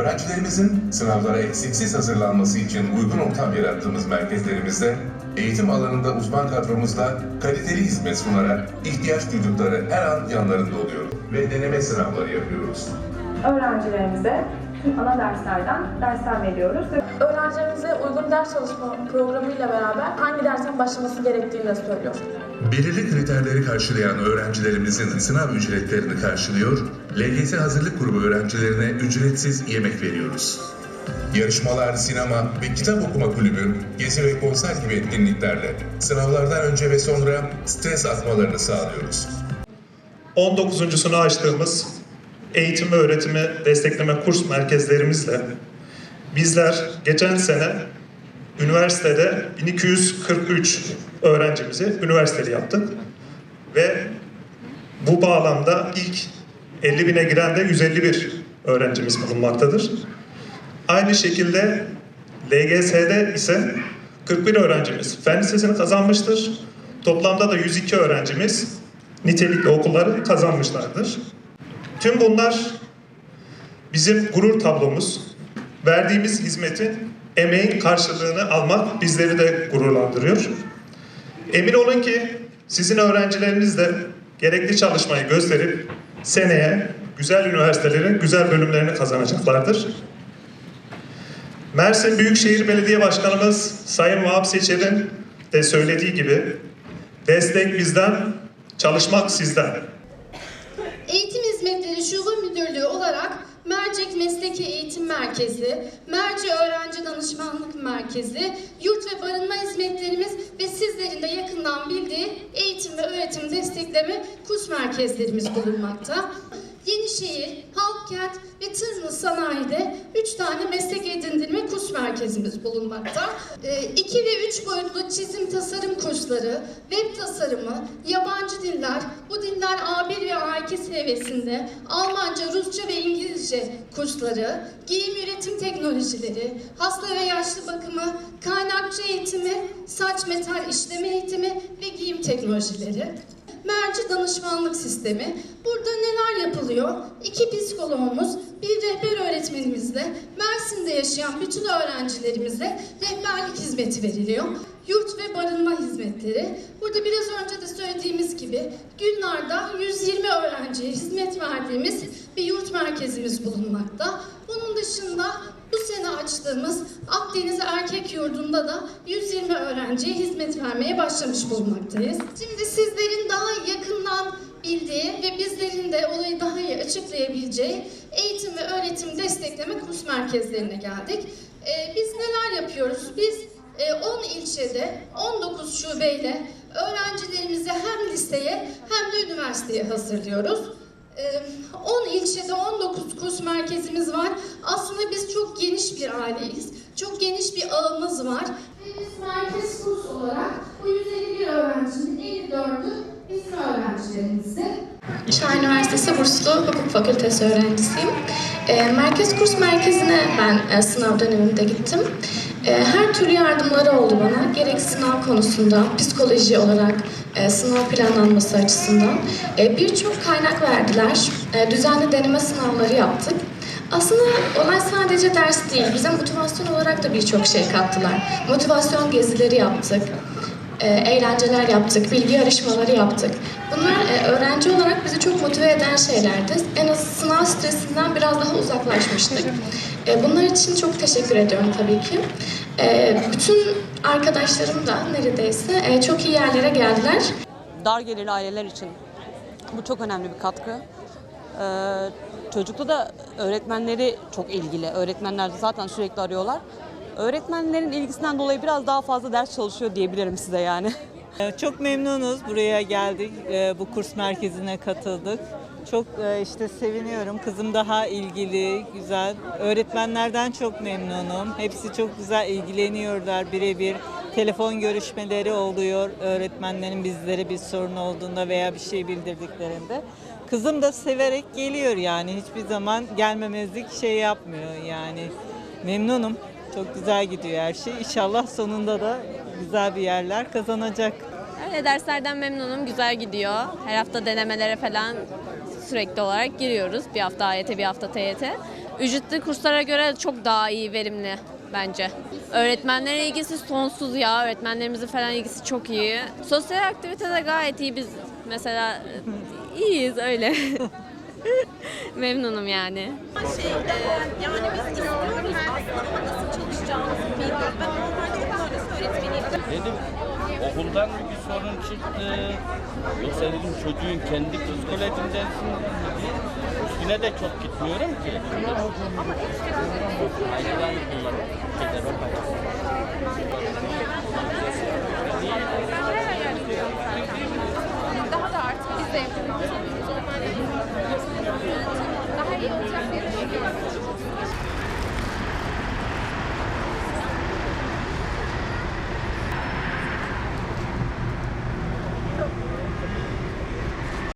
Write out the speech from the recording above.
Öğrencilerimizin sınavlara eksiksiz hazırlanması için uygun ortam yarattığımız merkezlerimizde eğitim alanında uzman kadromuzla kaliteli hizmet sunarak ihtiyaç duydukları her an yanlarında oluyoruz ve deneme sınavları yapıyoruz. öğrencilerimize ana derslerden dersler veriyoruz. Öğrencilerimize uygun ders çalışma programıyla beraber hangi dersten başlaması gerektiğini de söylüyor. Belirli kriterleri karşılayan öğrencilerimizin sınav ücretlerini karşılıyor, LGS Hazırlık Grubu öğrencilerine ücretsiz yemek veriyoruz. Yarışmalar, sinema ve kitap okuma kulübü, gezi ve konser gibi etkinliklerle sınavlardan önce ve sonra stres atmalarını sağlıyoruz. 19.sunu açtığımız eğitim ve öğretimi destekleme kurs merkezlerimizle bizler geçen sene üniversitede 1243 öğrencimizi üniversiteli yaptık ve bu bağlamda ilk 50 bine giren de 151 öğrencimiz bulunmaktadır. Aynı şekilde LGS'de ise 41 öğrencimiz fen lisesini kazanmıştır. Toplamda da 102 öğrencimiz nitelikli okulları kazanmışlardır. Tüm bunlar bizim gurur tablomuz. Verdiğimiz hizmetin, emeğin karşılığını almak bizleri de gururlandırıyor. Emin olun ki sizin öğrencileriniz de gerekli çalışmayı gösterip seneye güzel üniversitelerin güzel bölümlerini kazanacaklardır. Mersin Büyükşehir Belediye Başkanımız Sayın Vahap Seçer'in de söylediği gibi destek bizden, çalışmak sizden. Eğitim Hizmetleri Şube Müdürlüğü olarak Mercek Mesleki Eğitim Merkezi, Merci Öğrenci Danışmanlık Merkezi, yurt ve barınma hizmetlerimiz ve sizlerin de yakından bildiği eğitim ve öğretim destekleme kurs merkezlerimiz bulunmakta. Yenişehir, Halkkent ve Tırmız Sanayi'de 3 tane meslek merkezimiz bulunmakta. 2 ve 3 boyutlu çizim tasarım kursları, web tasarımı, yabancı diller, bu diller A1 ve A2 seviyesinde, Almanca, Rusça ve İngilizce kursları, giyim üretim teknolojileri, hasta ve yaşlı bakımı, kaynakçı eğitimi, saç metal işleme eğitimi ve giyim teknolojileri. Merci danışmanlık sistemi. Burada neler yapılıyor? İki psikologumuz, bir rehber öğretmenimizle Mersin'de yaşayan bütün öğrencilerimize rehberlik hizmeti veriliyor. Yurt ve barınma hizmetleri. Burada biraz önce de söylediğimiz gibi günlarda 120 öğrenciye hizmet verdiğimiz bir yurt merkezimiz bulunmakta. Bunun dışında bu Yurdu'nda da 120 öğrenciye hizmet vermeye başlamış bulunmaktayız. Şimdi sizlerin daha yakından bildiği ve bizlerin de olayı daha iyi açıklayabileceği eğitim ve öğretim destekleme kurs merkezlerine geldik. Ee, biz neler yapıyoruz? Biz e, 10 ilçede 19 şubeyle öğrencilerimizi hem liseye hem de üniversiteye hazırlıyoruz. Ee, 10 ilçede 19 kurs merkezimiz var. Aslında biz çok geniş bir aileyiz. Çok geniş bir ağımız var. Biz merkez kurs olarak bu 151 öğrencinin 54'ü bizim öğrencilerimizdi. Şahin Üniversitesi Burslu Hukuk Fakültesi öğrencisiyim. E, merkez kurs merkezine ben e, sınav döneminde gittim. E, her türlü yardımları oldu bana. Gerek sınav konusunda, psikoloji olarak, e, sınav planlanması açısından. E, Birçok kaynak verdiler. Düzenli deneme sınavları yaptık. Aslında olay sadece ders değil, bize motivasyon olarak da birçok şey kattılar. Motivasyon gezileri yaptık e, eğlenceler yaptık, bilgi yarışmaları yaptık. Bunlar e, öğrenci olarak bizi çok motive eden şeylerdi. En az sınav stresinden biraz daha uzaklaşmıştık. E, bunlar için çok teşekkür ediyorum tabii ki. Bütün arkadaşlarım da neredeyse çok iyi yerlere geldiler. dar gelirli aileler için bu çok önemli bir katkı. Çocukta da öğretmenleri çok ilgili. Öğretmenler de zaten sürekli arıyorlar. Öğretmenlerin ilgisinden dolayı biraz daha fazla ders çalışıyor diyebilirim size yani. Ee, Çok memnunuz buraya geldik, Ee, bu kurs merkezine katıldık. Çok e, işte seviniyorum. Kızım daha ilgili, güzel. Öğretmenlerden çok memnunum. Hepsi çok güzel ilgileniyorlar birebir. Telefon görüşmeleri oluyor öğretmenlerin bizlere bir sorun olduğunda veya bir şey bildirdiklerinde. Kızım da severek geliyor yani hiçbir zaman gelmemezlik şey yapmıyor yani. Memnunum. Çok güzel gidiyor her şey. İnşallah sonunda da güzel bir yerler kazanacak. Öyle derslerden memnunum, güzel gidiyor. Her hafta denemelere falan sürekli olarak giriyoruz. Bir hafta AYT, bir hafta TYT. Ücretli kurslara göre çok daha iyi, verimli bence. Öğretmenlere ilgisi sonsuz ya. Öğretmenlerimizin falan ilgisi çok iyi. Sosyal aktivitede gayet iyi biz mesela e, iyiyiz öyle. Memnunum yani. Şey, yani biz istiyoruz ama nasıl çalışacağımızı bilmiyoruz. Ben normalde okul öğretmeniyim. Dedim okuldan mı bir sorun çıktı? Yoksa dedim çocuğun kendi psikolojisinden mi? Üstüne de çok gitmiyorum ki. Hayırlar bunlar. Gider